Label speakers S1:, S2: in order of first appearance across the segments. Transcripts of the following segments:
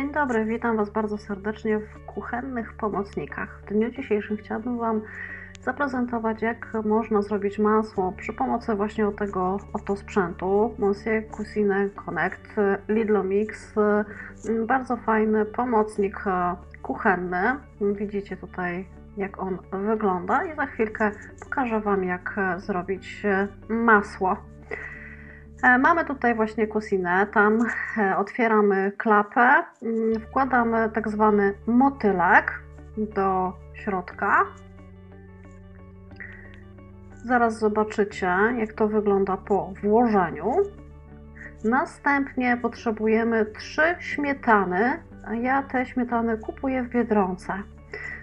S1: Dzień dobry, witam Was bardzo serdecznie w kuchennych pomocnikach. W dniu dzisiejszym chciałabym Wam zaprezentować, jak można zrobić masło przy pomocy właśnie tego oto sprzętu. Monsieur Cuisine Connect Lidlo Mix. Bardzo fajny pomocnik kuchenny. Widzicie tutaj jak on wygląda i za chwilkę pokażę Wam jak zrobić masło. E, mamy tutaj właśnie kusinę, tam e, otwieramy klapę, mm, wkładamy tak zwany motylek do środka. Zaraz zobaczycie, jak to wygląda po włożeniu. Następnie potrzebujemy trzy śmietany. Ja te śmietany kupuję w Biedronce.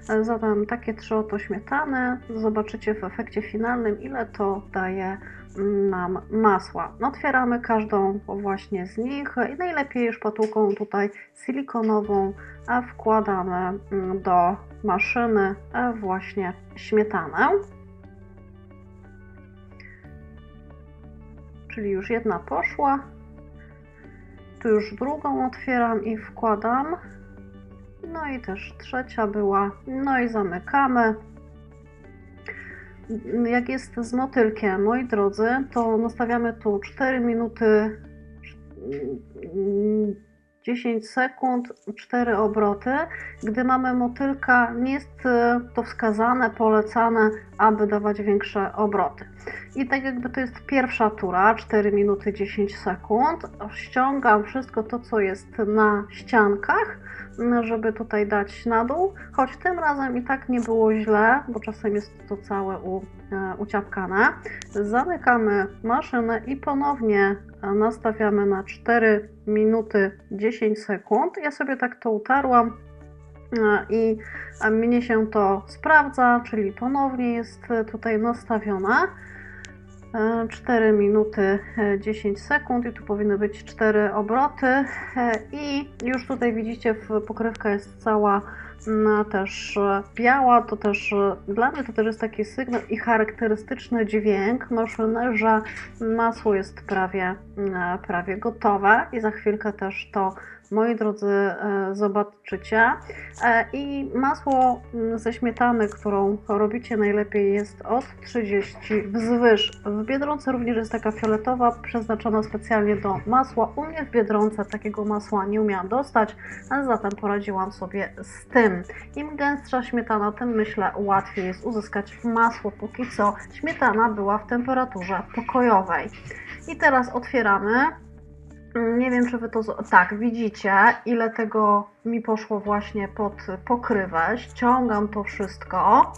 S1: E, zatem takie trzy oto śmietany. Zobaczycie w efekcie finalnym, ile to daje nam masła. Otwieramy każdą właśnie z nich i najlepiej już tutaj silikonową wkładamy mm, do maszyny właśnie śmietanę. Czyli już jedna poszła. Tu już drugą otwieram i wkładam. No i też trzecia była. No i zamykamy jak jest z motylkiem, moi drodzy, to nastawiamy tu 4 minuty 10 sekund, 4 obroty. Gdy mamy motylka, nie jest to wskazane, polecane, aby dawać większe obroty. I tak jakby to jest pierwsza tura, 4 minuty 10 sekund, ściągam wszystko to, co jest na ściankach, żeby tutaj dać na dół, choć tym razem i tak nie było źle, bo czasem jest to całe u, e, uciapkane. Zamykamy maszynę i ponownie nastawiamy na 4 minuty 10 sekund. Ja sobie tak to utarłam e, i mnie się to sprawdza, czyli ponownie jest tutaj nastawione. 4 minuty 10 sekund i tu powinny być 4 obroty. I już tutaj widzicie pokrywka jest cała też biała, to też dla mnie to też jest taki sygnał i charakterystyczny dźwięk maszyny, że masło jest prawie, prawie gotowe. I za chwilkę też to moi drodzy, e, zobaczycie. E, I masło mm, ze śmietany, którą robicie najlepiej jest od 30 wzwyż. W Biedronce również jest taka fioletowa, przeznaczona specjalnie do masła. U mnie w Biedronce takiego masła nie umiałam dostać, a zatem poradziłam sobie z tym. Im gęstsza śmietana, tym myślę łatwiej jest uzyskać masło. Póki co śmietana była w temperaturze pokojowej. I teraz otwieramy nie wiem, czy wy to. Tak, widzicie, ile tego mi poszło właśnie pod pokrywę. Ściągam to wszystko.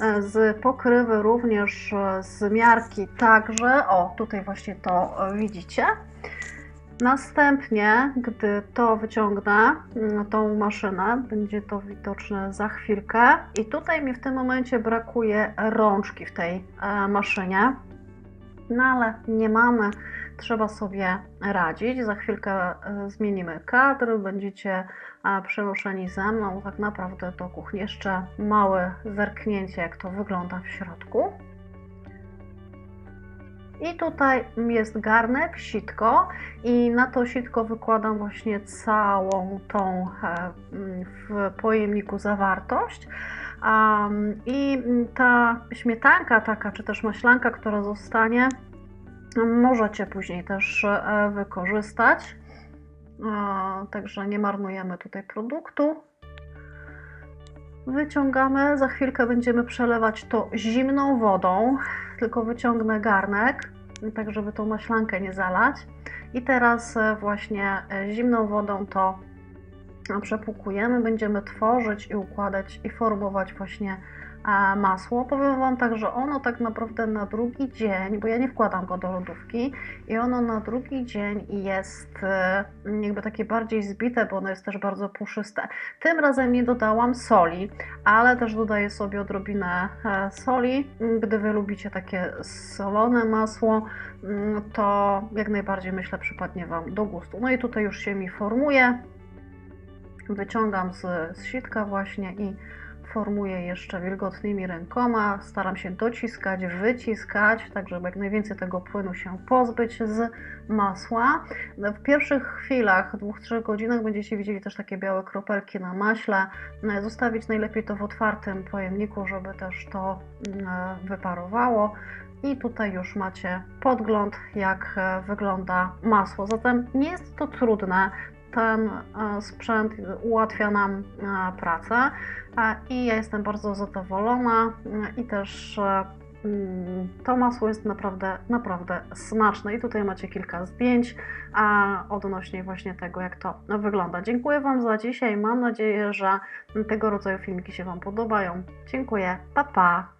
S1: E, z pokrywy również e, z miarki także. O, tutaj właśnie to widzicie. Następnie, gdy to wyciągnę, mm, tą maszynę, będzie to widoczne za chwilkę. I tutaj mi w tym momencie brakuje rączki w tej e, maszynie. No ale nie mamy trzeba sobie radzić. Za chwilkę e, zmienimy kadr, będziecie e, przenoszeni ze mną tak naprawdę do kuchni. Jeszcze małe zerknięcie, jak to wygląda w środku. I tutaj jest garnek, sitko i na to sitko wykładam właśnie całą tą e, w pojemniku zawartość. I ta śmietanka taka, czy też maślanka, która zostanie, możecie później też e, wykorzystać. Także nie marnujemy tutaj produktu. Wyciągamy, za chwilkę będziemy przelewać to zimną wodą, tylko wyciągnę garnek, tak żeby tą maślankę nie zalać. I teraz e, właśnie e, zimną wodą to przepłukujemy, będziemy tworzyć i układać i formować właśnie masło. Powiem Wam tak, że ono tak naprawdę na drugi dzień, bo ja nie wkładam go do lodówki i ono na drugi dzień jest e, jakby takie bardziej zbite, bo ono jest też bardzo puszyste. Tym razem nie dodałam soli, ale też dodaję sobie odrobinę e, soli. Gdy Wy lubicie takie solone masło, mm, to jak najbardziej myślę przypadnie Wam do gustu. No i tutaj już się mi formuje. Wyciągam z, z sitka właśnie i formuję jeszcze wilgotnymi rękoma, staram się dociskać, wyciskać, tak żeby jak najwięcej tego płynu się pozbyć z masła. W pierwszych chwilach, dwóch, trzech godzinach będziecie widzieli też takie białe kropelki na maśle. Zostawić najlepiej to w otwartym pojemniku, żeby też to mm, wyparowało. I tutaj już macie podgląd, jak e, wygląda masło. Zatem nie jest to trudne. Ten e, sprzęt ułatwia nam e, pracę e, i ja jestem bardzo zadowolona i też mm, to masło jest naprawdę, naprawdę smaczne. I tutaj macie kilka zdjęć a odnośnie właśnie tego, jak to wygląda. Dziękuję Wam za dzisiaj. Mam nadzieję, że tego rodzaju filmiki się Wam podobają. Dziękuję. Pa, pa.